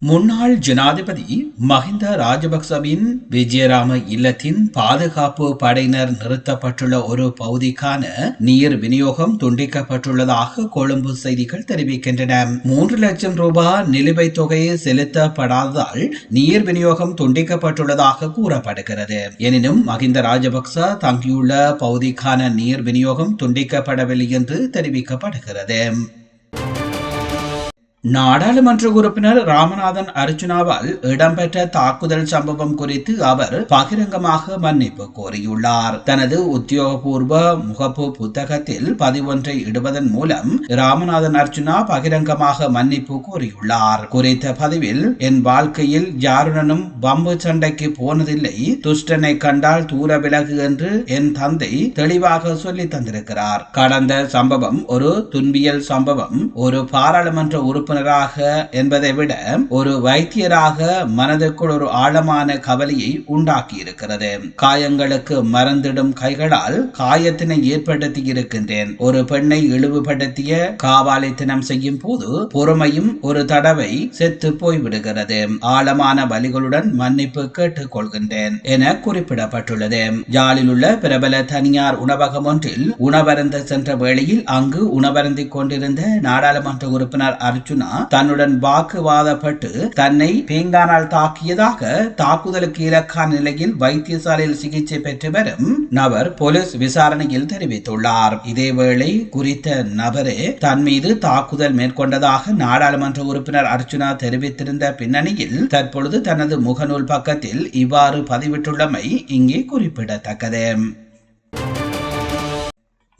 முன்னாள் ஜனாதிபதி மஹிந்த ராஜபக்சவின் விஜயராம இல்லத்தின் பாதுகாப்பு படையினர் நிறுத்தப்பட்டுள்ள ஒரு பகுதிக்கான நீர் விநியோகம் துண்டிக்கப்பட்டுள்ளதாக கொழும்பு செய்திகள் தெரிவிக்கின்றன. மூன்று லட்சம் ரூபாய் நிலுவைத் தொகை செலுத்தப்படாததால் நீர் விநியோகம் துண்டிக்கப்பட்டுள்ளதாக கூறப்படுகிறது. எனினும் மஹிந்த ராஜபக்ச தங்கியுள்ள பகுதிக்கான நீர் விநியோகம் துண்டிக்கப்படவில்லை என்று தெரிவிக்கப்படுகிறது. நாடாளுமன்ற உறுப்பினர் ராமநாதன் அர்ஜுனாவால் இடம்பெற்ற தாக்குதல் சம்பவம் குறித்து அவர் பகிரங்கமாக மன்னிப்பு கோரியுள்ளார். தனது உத்தியோகபூர்வ முகப்பு புத்தகத்தில் பதிவொன்றை இடுவதன் மூலம் ராமநாதன் அர்ஜுனா பகிரங்கமாக மன்னிப்பு கோரியுள்ளார். குறித்த பதிவில் என் வாழ்க்கையில் யாருடனும் பம்பு சண்டைக்கு போனதில்லை துஷ்டனை கண்டால் தூர விலகு என்று என் தந்தை தெளிவாக சொல்லி தந்திருக்கிறார். கடந்த சம்பவம் ஒரு துன்பியல் சம்பவம் ஒரு பாராளுமன்ற உறுப்பினர் உறுப்பினராக என்பதை விட ஒரு வைத்தியராக மனதுக்குள் ஒரு ஆழமான கவலையை உண்டாக்கி இருக்கிறது காயங்களுக்கு மறந்திடும் கைகளால் காயத்தினை ஏற்படுத்தி இருக்கின்றேன் ஒரு பெண்ணை இழிவுபடுத்திய காவாலித்தனம் செய்யும் போது பொறுமையும் ஒரு தடவை செத்து போய்விடுகிறது. ஆழமான வலிகளுடன் மன்னிப்பு கேட்டுக் கொள்கின்றேன் என குறிப்பிடப்பட்டுள்ளது. யாழில் உள்ள பிரபல தனியார் உணவகம் ஒன்றில் உணவருந்த சென்ற வேளையில் அங்கு உணவருந்திக் கொண்டிருந்த நாடாளுமன்ற உறுப்பினர் அர்ஜுன் அர்ஜுனா தன்னுடன் வாக்குவாதப்பட்டு தன்னை பேங்கானால் தாக்கியதாக தாக்குதலுக்கு இலக்கான நிலையில் வைத்தியசாலையில் சிகிச்சை பெற்று வரும் நபர் போலீஸ் விசாரணையில் தெரிவித்துள்ளார். இதேவேளை குறித்த நபரே தன் மீது தாக்குதல் மேற்கொண்டதாக நாடாளுமன்ற உறுப்பினர் அர்ஜுனா தெரிவித்திருந்த பின்னணியில் தற்பொழுது தனது முகநூல் பக்கத்தில் இவ்வாறு பதிவிட்டுள்ளமை இங்கே குறிப்பிடத்தக்கது.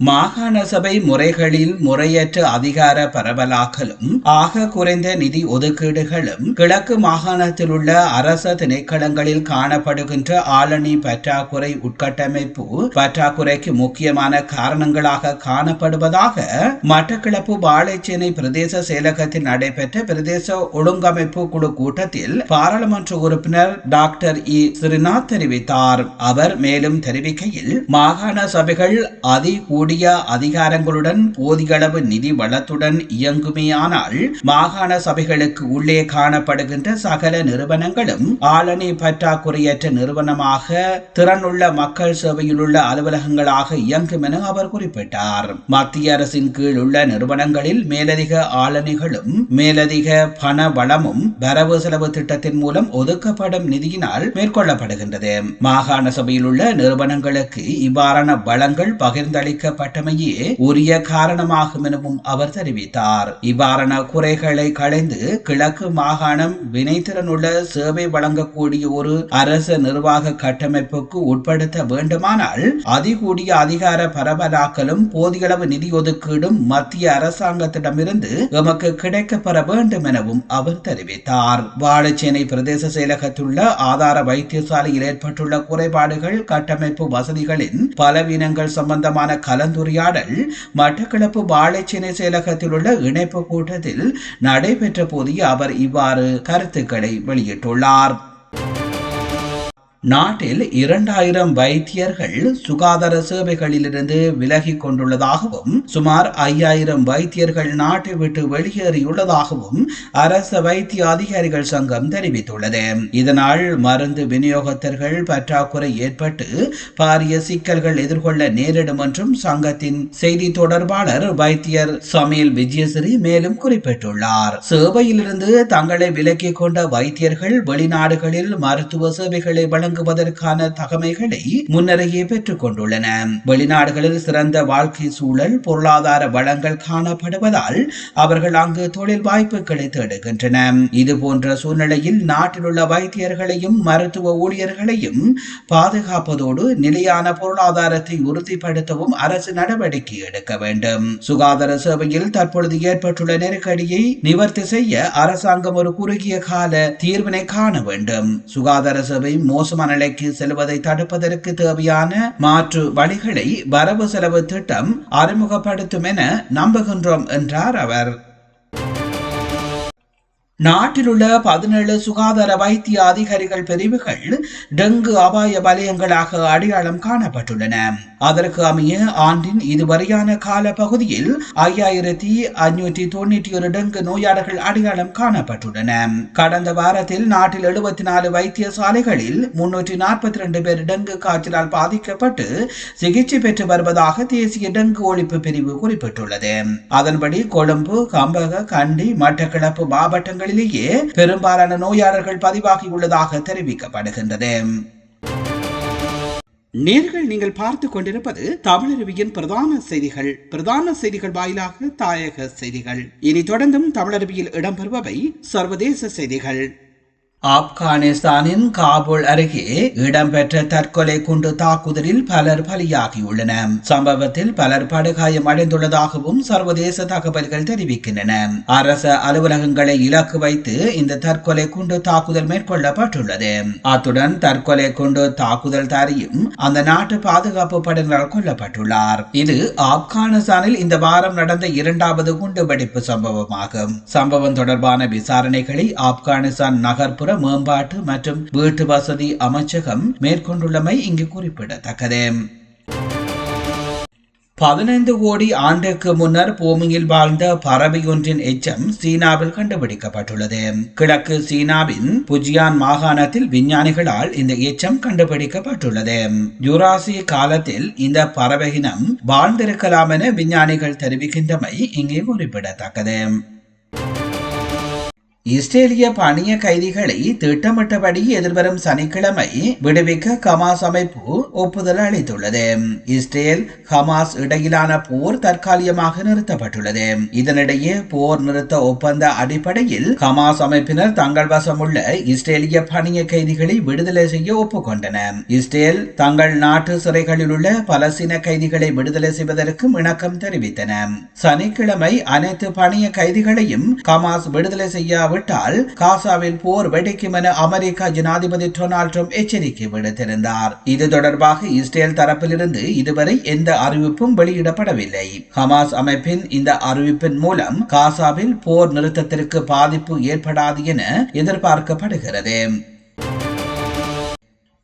மாகாண சபை முறைகளில் முறையற்ற அதிகார பரவலாக்கலும் ஆக குறைந்த நிதி ஒதுக்கீடுகளும் கிழக்கு மாகாணத்தில் உள்ள அரச திணைக்களங்களில் காணப்படுகின்ற ஆளணி பற்றாக்குறை உட்கட்டமைப்பு பற்றாக்குறைக்கு முக்கியமான காரணங்களாக காணப்படுவதாக மட்டக்கிளப்பு பாளைச்சேனை பிரதேச செயலகத்தில் நடைபெற்ற பிரதேச ஒழுங்கமைப்பு குழு கூட்டத்தில் பாராளுமன்ற உறுப்பினர் டாக்டர் இ. ஸ்ரீநாத் தெரிவித்தார். அவர் மேலும் தெரிவிக்கையில் மாகாண சபைகள் அதி கூடிய அதிகாரங்களுடன் போதியளவு நிதி வளத்துடன் இயங்குமேயானால் மாகாண சபைகளுக்கு உள்ளே காணப்படுகின்ற சகல நிறுவனங்களும் ஆளணி பற்றாக்குறையற்ற நிறுவனமாக திறனுள்ள மக்கள் சேவையில் உள்ள அலுவலகங்களாக இயங்கும் என அவர் குறிப்பிட்டார். மத்திய அரசின் கீழ் உள்ள நிறுவனங்களில் மேலதிக ஆளணிகளும் மேலதிக பண வளமும் வரவு செலவு திட்டத்தின் மூலம் ஒதுக்கப்படும் நிதியினால் மேற்கொள்ளப்படுகின்றது. மாகாண சபையில் உள்ள நிறுவனங்களுக்கு இவ்வாறான வளங்கள் பகிர்ந்தளிக்க செய்யப்பட்டமையே உரிய காரணமாகும் எனவும் அவர் தெரிவித்தார். இவ்வாறான குறைகளை களைந்து கிழக்கு மாகாணம் வினைத்திறனுள்ள சேவை வழங்கக்கூடிய ஒரு அரச நிர்வாக கட்டமைப்புக்கு உட்படுத்த வேண்டுமானால் அதிகூடிய அதிகார பரவலாக்கலும் போதியளவு நிதி ஒதுக்கீடும் மத்திய அரசாங்கத்திடமிருந்து எமக்கு கிடைக்கப்பெற வேண்டும் எனவும் அவர் தெரிவித்தார். வாழைச்சேனை பிரதேச செயலகத்துள்ள ஆதார வைத்தியசாலையில் ஏற்பட்டுள்ள குறைபாடுகள் கட்டமைப்பு வசதிகளின் பலவீனங்கள் சம்பந்தமான கலந்து கலந்துரையாடல் மட்டக்களப்பு வாழைச்சினை செயலகத்தில் உள்ள இணைப்பு கூட்டத்தில் நடைபெற்ற போது அவர் இவ்வாறு கருத்துக்களை வெளியிட்டுள்ளார். நாட்டில் இரண்டாயிரம் வைத்தியர்கள் சுகாதார சேவைகளிலிருந்து விலகி கொண்டுள்ளதாகவும் சுமார் ஐயாயிரம் வைத்தியர்கள் நாட்டை விட்டு வெளியேறியுள்ளதாகவும் அரச வைத்திய அதிகாரிகள் சங்கம் தெரிவித்துள்ளது. இதனால் மருந்து விநியோகத்தர்கள் பற்றாக்குறை ஏற்பட்டு பாரிய சிக்கல்கள் எதிர்கொள்ள நேரிடும் என்றும் சங்கத்தின் செய்தி தொடர்பாளர் வைத்தியர் சமீல் விஜயசிறி மேலும் குறிப்பிட்டுள்ளார். சேவையிலிருந்து தங்களை விலக்கிக் கொண்ட வைத்தியர்கள் வெளிநாடுகளில் மருத்துவ சேவைகளை வழங்க வழங்குவதற்கான தகமைகளை முன்னரையே பெற்றுக் கொண்டுள்ளன வெளிநாடுகளில் சிறந்த வாழ்க்கை சூழல் பொருளாதார வளங்கள் காணப்படுவதால் அவர்கள் அங்கு தொழில் வாய்ப்புகளை தேடுகின்றன இது போன்ற சூழ்நிலையில் நாட்டில் உள்ள வைத்தியர்களையும் மருத்துவ ஊழியர்களையும் பாதுகாப்பதோடு நிலையான பொருளாதாரத்தை உறுதிப்படுத்தவும் அரசு நடவடிக்கை எடுக்க வேண்டும். சுகாதார சேவையில் தற்பொழுது ஏற்பட்டுள்ள நெருக்கடியை நிவர்த்தி செய்ய அரசாங்கம் ஒரு குறுகிய கால தீர்வினை காண வேண்டும். சுகாதார சேவை மோசம் நிலைக்கு செல்வதை தடுப்பதற்கு தேவையான மாற்று வழிகளை வரவு செலவு திட்டம் அறிமுகப்படுத்தும் என நம்புகின்றோம் என்றார் அவர். நாட்டிலுள்ள பதினேழு சுகாதார வைத்திய அதிகாரிகள் பிரிவுகள் டெங்கு அபாய வலயங்களாக அடையாளம் காணப்பட்டுள்ளன. அதற்கு அமைய ஆண்டின் இதுவரையான கால பகுதியில் ஐயாயிரத்தி அஞ்சூற்றி தொண்ணூற்றி ஒரு டெங்கு நோயாளர்கள் அடையாளம் காணப்பட்டுள்ளன. கடந்த வாரத்தில் நாட்டில் எழுபத்தி நாலு வைத்தியசாலைகளில் முன்னூற்றி நாற்பத்தி ரெண்டு பேர் டெங்கு காய்ச்சலால் பாதிக்கப்பட்டு சிகிச்சை பெற்று வருவதாக தேசிய டெங்கு ஒழிப்பு பிரிவு குறிப்பிட்டுள்ளது. அதன்படி கொழும்பு கம்பக கண்டி மட்டக்களப்பு மாவட்டங்கள் நாடுகளிலேயே பெரும்பாலான நோயாளர்கள் பதிவாகியுள்ளதாக தெரிவிக்கப்படுகின்றது. நேர்கள் நீங்கள் பார்த்து கொண்டிருப்பது தமிழருவியின் பிரதான செய்திகள். பிரதான செய்திகள் வாயிலாக தாயக செய்திகள். இனி தொடர்ந்தும் தமிழருவியில் இடம்பெறுபவை சர்வதேச செய்திகள். ஆப்கானிஸ்தானின் காபூல் அருகே இடம்பெற்ற தற்கொலை குண்டு தாக்குதலில் பலர் பலியாகியுள்ளன. சம்பவத்தில் பலர் படுகாயம் அடைந்துள்ளதாகவும் சர்வதேச தகவல்கள் தெரிவிக்கின்றன. அரச அலுவலகங்களை இலக்கு வைத்து இந்த தற்கொலை குண்டு தாக்குதல் மேற்கொள்ளப்பட்டுள்ளது. அத்துடன் தற்கொலை குண்டு தாக்குதல் தாரியும் அந்த நாட்டு பாதுகாப்பு படையினரால் கொல்லப்பட்டுள்ளார். இது ஆப்கானிஸ்தானில் இந்த வாரம் நடந்த இரண்டாவது குண்டு வெடிப்பு சம்பவமாகும். சம்பவம் தொடர்பான விசாரணைகளை ஆப்கானிஸ்தான் நகர்ப்புற நகர்ப்புற மேம்பாட்டு மற்றும் வீட்டு வசதி அமைச்சகம் மேற்கொண்டுள்ளமை இங்கு குறிப்பிடத்தக்கது. பதினைந்து கோடி ஆண்டுக்கு முன்னர் பூமியில் வாழ்ந்த பறவையொன்றின் எச்சம் சீனாவில் கண்டுபிடிக்கப்பட்டுள்ளது. கிழக்கு சீனாவின் புஜியான் மாகாணத்தில் விஞ்ஞானிகளால் இந்த எச்சம் கண்டுபிடிக்கப்பட்டுள்ளது. ஜுராசி காலத்தில் இந்த பறவையினம் வாழ்ந்திருக்கலாம் என விஞ்ஞானிகள் தெரிவிக்கின்றமை இங்கே குறிப்பிடத்தக்கது. இஸ்ரேலிய பணிய கைதிகளை திட்டமிட்டபடி எதிர்வரும் சனிக்கிழமை விடுவிக்க ஹமாஸ் அமைப்பு ஒப்புதல் அளித்துள்ளது. இஸ்ரேல் ஹமாஸ் இடையிலான போர் தற்காலிகமாக நிறுத்தப்பட்டுள்ளது. இதனிடையே போர் நிறுத்த ஒப்பந்த அடிப்படையில் ஹமாஸ் அமைப்பினர் தங்கள் வசம் உள்ள இஸ்ரேலிய பணிய கைதிகளை விடுதலை செய்ய ஒப்புக்கொண்டனர். இஸ்ரேல் தங்கள் நாட்டு சிறைகளில் உள்ள பலசீன கைதிகளை விடுதலை செய்வதற்கும் இணக்கம் தெரிவித்தன. சனிக்கிழமை அனைத்து பணிய கைதிகளையும் ஹமாஸ் விடுதலை செய்ய இல்லாவிட்டால் காசாவில் போர் வெடிக்கும் என அமெரிக்க ஜனாதிபதி டொனால்ட் ட்ரம்ப் எச்சரிக்கை விடுத்திருந்தார். இது தொடர்பாக இஸ்ரேல் தரப்பிலிருந்து இதுவரை எந்த அறிவிப்பும் வெளியிடப்படவில்லை. ஹமாஸ் அமைப்பின் இந்த அறிவிப்பின் மூலம் காசாவில் போர் நிறுத்தத்திற்கு பாதிப்பு ஏற்படாது என எதிர்பார்க்கப்படுகிறது.